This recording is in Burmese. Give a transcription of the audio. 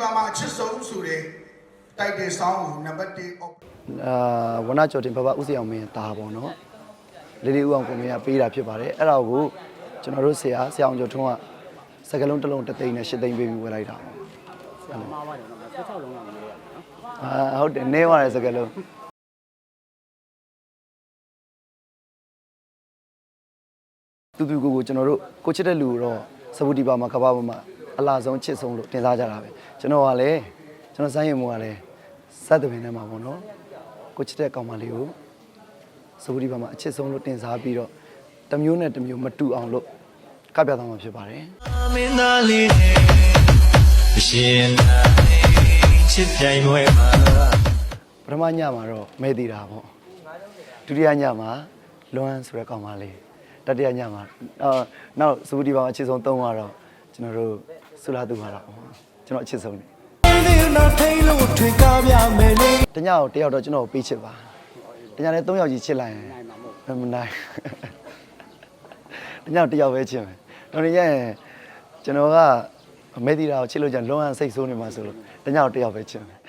ပါမှာအချစ်ဆုံးဆိုတဲ့တိုက်တဲ့ဆောင်းကိုနံပါတ်1အောက်အာဝနကျော်တင်ဘဘဥစီအောင်မင်းတာပေါ့နော်လေးလေးဦးအောင်ကိုမင်းကပေးတာဖြစ်ပါတယ်အဲ့ဒါကိုကျွန်တော်တို့ဆရာဆရာအောင်ကျော်ထွန်းကစကလုံးတစ်လုံးတစ်သိန်းနဲ့ရှစ်သိန်းပေးပြီးဝယ်လိုက်တာပေါ့မှားပါတယ်နော်16လုံးလောက်နေရတယ်နော်အာဟုတ်တယ်နေသွားတယ်စကလုံးတူတူကိုကိုကျွန်တော်တို့ကိုချစ်တဲ့လူကိုတော့စပူတီပါမှာကဘာပေါ်မှာ အလားဆုံးချစ်ဆုံးလို့တင်စားကြတာပဲကျွန်တော်ကလည်းကျွန်တော်စမ်းရည်မူကလည်းစက်တပင်ထဲမှာပေါ့နော်ကိုချစ်တဲ့ကောင်မလေးကိုစပူဒီဘာမှာအချစ်ဆုံးလို့တင်စားပြီးတော့တစ်မျိုးနဲ့တစ်မျိုးမတူအောင်လို့ကပ်ပြသွားမှာဖြစ်ပါတယ်မင်းသားလေးနဲ့အရှင်နိုင်ချစ်ပြိုင်ပွဲမှာပထမညမှာတော့မဲသေးတာပေါ့ဒုတိယညမှာလွမ်းဆိုတဲ့ကောင်မလေးတတိယညမှာအော်နောက်စပူဒီဘာမှာအချစ်ဆုံးသုံးကတော့ ကျွန်တော်တို့ဆူလာသူမှာတော့ကျွန်တော်အချစ်ဆုံးနေဒီနောက်ထိန်လို့ထွေကားပြမယ်လေတညတော့တယောက်တော့ကျွန်တော်ကိုပေးချစ်ပါတညလည်း၃ယောက်ကြီးချစ်လိုက်ရင်နိုင်မှာမဟုတ်မနိုင်တညတော့တယောက်ပဲချစ်မယ်တော်နေရင်ကျွန်တော်ကမဲသေးတာကိုချစ်လို့ကြလွမ်းစိတ်ဆိုးနေမှာဆိုလို့တညတော့တယောက်ပဲချစ်မယ်